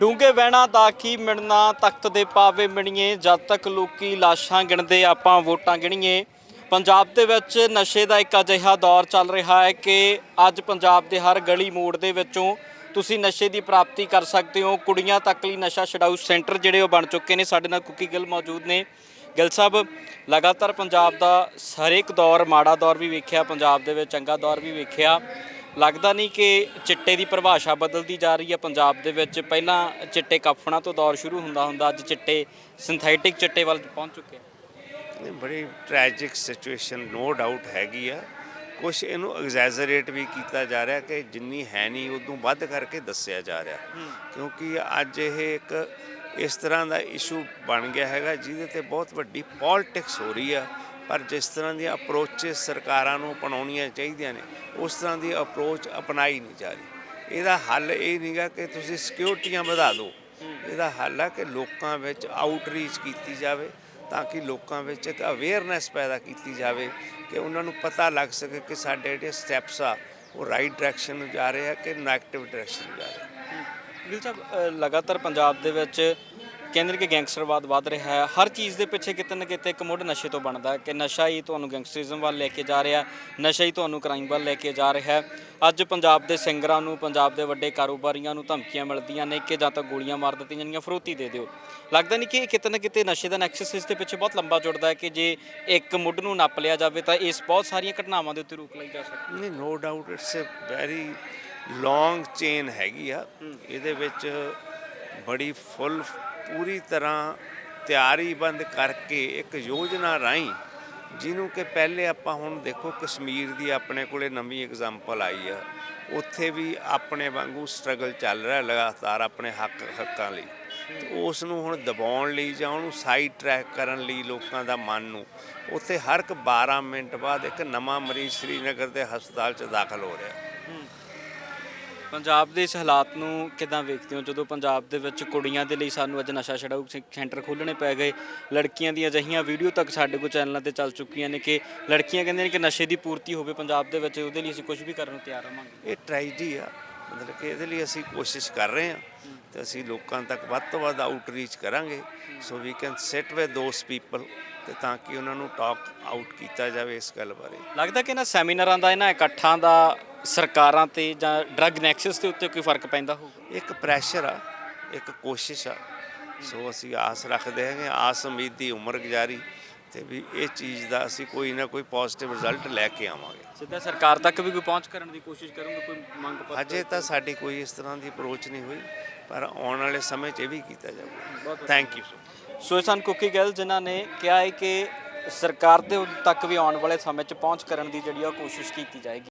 ਡੂੰਘੇ ਵਹਿਣਾ ਦਾ ਕੀ ਮਿਣਨਾ, ਤਖਤ ਦੇ ਪਾਵੇ ਮਿਣੀਏ, ਜਦ ਤੱਕ ਲੋਕੀ ਲਾਸ਼ਾਂ ਗਿਣਦੇ ਆਪਾਂ ਵੋਟਾਂ ਗਿਣੀਏ। ਪੰਜਾਬ ਦੇ ਵਿੱਚ ਨਸ਼ੇ ਦਾ ਇੱਕ ਅਜਿਹਾ ਦੌਰ ਚੱਲ ਰਿਹਾ ਹੈ ਕਿ ਅੱਜ ਪੰਜਾਬ ਦੇ ਹਰ ਗਲੀ ਮੋੜ ਦੇ ਵਿੱਚੋਂ ਤੁਸੀਂ ਨਸ਼ੇ ਦੀ ਪ੍ਰਾਪਤੀ ਕਰ ਸਕਦੇ ਹੋ। ਕੁੜੀਆਂ ਤੱਕ ਲਈ ਨਸ਼ਾ ਛਡਾਊ ਸੈਂਟਰ ਜਿਹੜੇ ਉਹ ਬਣ ਚੁੱਕੇ ਨੇ। ਸਾਡੇ ਨਾਲ ਕੁੱਕੀ ਗਿੱਲ ਮੌਜੂਦ ਨੇ। ਗਿੱਲ ਸਾਹਿਬ, ਲਗਾਤਾਰ ਪੰਜਾਬ ਦਾ ਹਰੇਕ ਦੌਰ ਮਾੜਾ ਦੌਰ ਵੀ ਵੇਖਿਆ, ਪੰਜਾਬ ਦੇ ਵਿੱਚ ਚੰਗਾ ਦੌਰ ਵੀ ਵੇਖਿਆ। ਲੱਗਦਾ ਨਹੀਂ ਕਿ ਚਿੱਟੇ ਦੀ ਪਰਿਭਾਸ਼ਾ ਬਦਲਦੀ ਜਾ ਰਹੀ ਹੈ ਪੰਜਾਬ ਦੇ ਵਿੱਚ? ਪਹਿਲਾਂ ਚਿੱਟੇ ਕਫਣਾ ਤੋਂ ਦੌਰ ਸ਼ੁਰੂ ਹੁੰਦਾ ਹੁੰਦਾ ਅੱਜ ਚਿੱਟੇ ਸਿੰਥੈਟਿਕ ਚਿੱਟੇ ਵੱਲ ਪਹੁੰਚ ਚੁੱਕੇ। ਇਹ ਬੜੀ ਟ੍ਰੈਜਿਕ ਸਿਚੁਏਸ਼ਨ ਨੋ ਡਾਊਟ ਹੈਗੀ ਆ। ਕੁਝ ਇਹਨੂੰ ਐਗਜ਼ੈਜਰੇਟ ਵੀ ਕੀਤਾ ਜਾ ਰਿਹਾ ਕਿ ਜਿੰਨੀ ਹੈ ਨਹੀਂ ਉਦੋਂ ਵੱਧ ਕਰਕੇ ਦੱਸਿਆ ਜਾ ਰਿਹਾ। ਕਿਉਂਕਿ ਅੱਜ ਇਹ ਇੱਕ ਇਸ ਤਰ੍ਹਾਂ ਦਾ ਇਸ਼ੂ ਬਣ ਗਿਆ ਹੈਗਾ ਜਿਹਦੇ ਤੇ ਬਹੁਤ ਵੱਡੀ ਪੋਲਿਟਿਕਸ ਹੋ ਰਹੀ ਆ। ਪਰ ਜਿਸ ਤਰ੍ਹਾਂ ਦੀਆਂ ਅਪਰੋਚਸ ਸਰਕਾਰਾਂ ਨੂੰ ਅਪਣਾਉਣੀਆਂ ਚਾਹੀਦੀਆਂ ਨੇ, ਉਸ ਤਰ੍ਹਾਂ ਦੀ ਅਪਰੋਚ ਅਪਣਾਈ ਨਹੀਂ ਜਾ ਰਹੀ। ਇਹਦਾ ਹੱਲ ਇਹ ਨਹੀਂਗਾ ਕਿ ਤੁਸੀਂ ਸਿਕਿਉਰਟੀਆਂ ਵਧਾ ਦਿਓ ਇਹਦਾ ਹੱਲ ਹੈ ਕਿ ਲੋਕਾਂ ਵਿੱਚ ਆਊਟਰੀਚ ਕੀਤੀ ਜਾਵੇ, ਤਾਂ ਕਿ ਲੋਕਾਂ ਵਿੱਚ ਇੱਕ ਅਵੇਅਰਨੈਸ ਪੈਦਾ ਕੀਤੀ ਜਾਵੇ ਕਿ ਉਹਨਾਂ ਨੂੰ ਪਤਾ ਲੱਗ ਸਕੇ ਕਿ ਸਾਡੇ ਜਿਹੜੇ ਸਟੈਪਸ ਆ, ਉਹ ਰਾਈਟ ਡਾਇਰੈਕਸ਼ਨ ਨੂੰ ਜਾ ਰਹੇ ਆ ਕਿ ਨੈਗੇਟਿਵ ਡਾਇਰੈਕਸ਼ਨ ਨੂੰ ਜਾ ਰਹੇ ਆ। ਗਿੱਲ ਸਾਹਿਬ ਲਗਾਤਾਰ ਪੰਜਾਬ ਦੇ ਵਿੱਚ ਕਹਿੰਦੇ ਨੇ ਕਿ ਗੈਂਗਸਟਰਵਾਦ ਵੱਧ ਰਿਹਾ ਹੈ। ਹਰ ਚੀਜ਼ ਦੇ ਪਿੱਛੇ ਕਿਤੇ ਨਾ ਕਿਤੇ ਇੱਕ ਮੁੱਢ ਨਸ਼ੇ ਤੋਂ ਬਣਦਾ ਹੈ ਕਿ ਨਸ਼ਾ ਹੀ ਤੁਹਾਨੂੰ ਗੈਂਗਸਟਰਿਜ਼ਮ ਵੱਲ ਲੈ ਕੇ ਜਾ ਰਿਹਾ ਨਸ਼ਾ ਹੀ ਤੁਹਾਨੂੰ ਕ੍ਰਾਈਮ ਵੱਲ ਲੈ ਕੇ ਜਾ ਰਿਹਾ ਹੈ। ਅੱਜ ਪੰਜਾਬ ਦੇ ਸਿੰਗਰਾਂ ਨੂੰ ਪੰਜਾਬ ਦੇ ਵੱਡੇ ਕਾਰੋਬਾਰੀਆਂ ਨੂੰ ਧਮਕੀਆਂ ਮਿਲਦੀਆਂ ਨੇ ਕਿ ਜਾਂ ਤਾਂ ਗੋਲੀਆਂ ਮਾਰ ਦਿੱਤੀਆਂ ਜਾਣਗੀਆਂ ਫਰੋਤੀ ਦੇ ਦਿਓ। ਲੱਗਦਾ ਨਹੀਂ ਕਿ ਇਹ ਕਿਤੇ ਨਾ ਕਿਤੇ ਨਸ਼ੇ ਦਾ ਨੈਕਸਸ ਇਸ ਦੇ ਪਿੱਛੇ ਬਹੁਤ ਲੰਬਾ ਜੁੜਦਾ ਹੈ ਕਿ ਜੇ ਇੱਕ ਮੁੱਢ ਨੂੰ ਨੱਪ ਲਿਆ ਜਾਵੇ ਤਾਂ ਇਸ ਬਹੁਤ ਸਾਰੀਆਂ ਘਟਨਾਵਾਂ ਦੇ ਉੱਤੇ ਰੋਕ ਲਈ ਜਾ ਸਕਦੀ ਨਹੀਂ no doubt it's a very long chain ਹੈਗੀ ਆ। ਇਹਦੇ ਵਿੱਚ ਬੜੀ ਫੁੱਲ ਪੂਰੀ ਤਰ੍ਹਾਂ ਤਿਆਰੀਬੰਦ ਕਰਕੇ ਇੱਕ ਯੋਜਨਾ ਰਾਹੀਂ ਜਿਹਨੂੰ ਕਿ ਪਹਿਲੇ ਆਪਾਂ ਹੁਣ ਦੇਖੋ ਕਸ਼ਮੀਰ ਦੀ ਆਪਣੇ ਕੋਲੇ ਨਵੀਂ ਐਗਜ਼ਾਮਪਲ ਆਈ ਆ। ਉੱਥੇ ਵੀ ਆਪਣੇ ਵਾਂਗੂ ਸਟਰਗਲ ਚੱਲ ਰਿਹਾ ਲਗਾਤਾਰ ਆਪਣੇ ਹੱਕ, ਹੱਕਾਂ ਲਈ। ਉਸ ਨੂੰ ਹੁਣ ਦਬਾਉਣ ਲਈ ਜਾਂ ਉਹਨੂੰ ਸਾਈਡ ਟਰੈਕ ਕਰਨ ਲਈ ਲੋਕਾਂ ਦਾ ਮਨ ਨੂੰ ਉੱਥੇ ਹਰ ਇੱਕ 12 ਮਿੰਟ ਬਾਅਦ ਇੱਕ ਨਵਾਂ ਮਰੀਜ਼ ਸ੍ਰੀਨਗਰ ਦੇ ਹਸਪਤਾਲ 'ਚ ਦਾਖਲ ਹੋ ਰਿਹਾ। ਪੰਜਾਬ ਦੇ ਇਸ ਹਾਲਾਤ ਨੂੰ ਕਿਦਾਂ ਵੇਖਦੇ ਹੋ? ਜਦੋਂ ਪੰਜਾਬ ਦੇ ਵਿੱਚ ਕੁੜੀਆਂ ਦੇ ਲਈ ਸਾਨੂੰ ਅੱਜ ਨਸ਼ਾ ਛਡਾਊ ਸੈ- ਸੈਂਟਰ ਖੋਲ੍ਹਣੇ ਪੈ ਗਏ ਲੜਕੀਆਂ ਦੀਆਂ ਅਜਿਹੀਆਂ ਵੀਡੀਓ ਤੱਕ ਸਾਡੇ ਕੋਲ ਚੈਨਲਾਂ ਤੇ ਚੱਲ ਚੁੱਕੀਆਂ ਨੇ ਕਿ ਲੜਕੀਆਂ ਕਹਿੰਦੇ ਨੇ ਕਿ ਨਸ਼ੇ ਦੀ ਪੂਰਤੀ ਹੋਵੇ ਪੰਜਾਬ ਦੇ ਵਿੱਚ ਉਹਦੇ ਲਈ ਅਸੀਂ ਕੁਝ ਵੀ ਕਰਨ ਨੂੰ ਤਿਆਰ ਰਹਾਂਗੇ ਇਹ ਟ੍ਰੈਜਡੀ ਆ ਮਤਲਬ ਕਿ ਇਹਦੇ ਲਈ ਅਸੀਂ ਕੋਸ਼ਿਸ਼ ਕਰ ਰਹੇ ਹਾਂ ਤੇ ਅਸੀਂ ਲੋਕਾਂ ਤੱਕ ਵੱਧ ਤੋਂ ਵੱਧ ਆਊਟਰੀਚ ਕਰਾਂਗੇ so we can sit with those people ਤੇ ਤਾਂ ਕਿ ਉਹਨਾਂ ਨੂੰ ਟਾਕ ਆਊਟ ਕੀਤਾ ਜਾਵੇ ਇਸ ਗੱਲ ਬਾਰੇ। ਲੱਗਦਾ ਕਿ ਇਹਨਾਂ ਸੈਮੀਨਾਰਾਂ ਦਾ ਇਹਨਾਂ ਇਕੱਠਾਂ ਦਾ ਸਰਕਾਰਾਂ ਤੇ ਜਾਂ ਡਰੱਗ ਨੈਕਸਸ ਦੇ ਉੱਤੇ ਕੋਈ ਫ਼ਰਕ ਪੈਂਦਾ ਹੋਊਗਾ ਇੱਕ ਪ੍ਰੈਸ਼ਰ ਆ ਇੱਕ ਕੋਸ਼ਿਸ਼ ਆ। ਸੋ ਅਸੀਂ ਆਸ ਰੱਖਦੇ ਹਾਂ ਕਿ ਆਸ ਉਮੀਦ ਦੀ ਉਮਰ ਗੁਜ਼ਾਰੀ ਤੇ ਵੀ ਇਹ ਚੀਜ਼ ਦਾ ਅਸੀਂ ਕੋਈ ਨਾ ਕੋਈ ਪੋਜ਼ਿਟਿਵ ਰਿਜ਼ਲਟ ਲੈ ਕੇ ਆਵਾਂਗੇ। ਸਿੱਧਾ ਸਰਕਾਰ ਤੱਕ ਵੀ ਕੋਈ ਪਹੁੰਚ ਕਰਨ ਦੀ ਕੋਸ਼ਿਸ਼ ਕਰੂੰਗਾ ਕੋਈ ਮੰਗ ਪੱਤਰ? ਅਜੇ ਤਾਂ ਸਾਡੀ ਕੋਈ ਇਸ ਤਰ੍ਹਾਂ ਦੀ ਅਪਰੋਚ ਨਹੀਂ ਹੋਈ ਪਰ ਆਉਣ ਵਾਲੇ ਸਮੇਂ 'ਚ ਇਹ ਵੀ ਕੀਤਾ ਜਾਊਗਾ। ਥੈਂਕ ਯੂ ਸੋ ਸਨ ਕੁੱਕੀ ਗਿੱਲ ਜਿਨ੍ਹਾਂ ਨੇ ਕਿਹਾ ਹੈ ਕਿ ਸਰਕਾਰ ਦੇ ਤੱਕ ਵੀ ਆਉਣ ਵਾਲੇ ਸਮੇਂ 'ਚ ਪਹੁੰਚ ਕਰਨ ਦੀ ਜਿਹੜੀ ਆ ਕੋਸ਼ਿਸ਼ ਕੀਤੀ ਜਾਏਗੀ।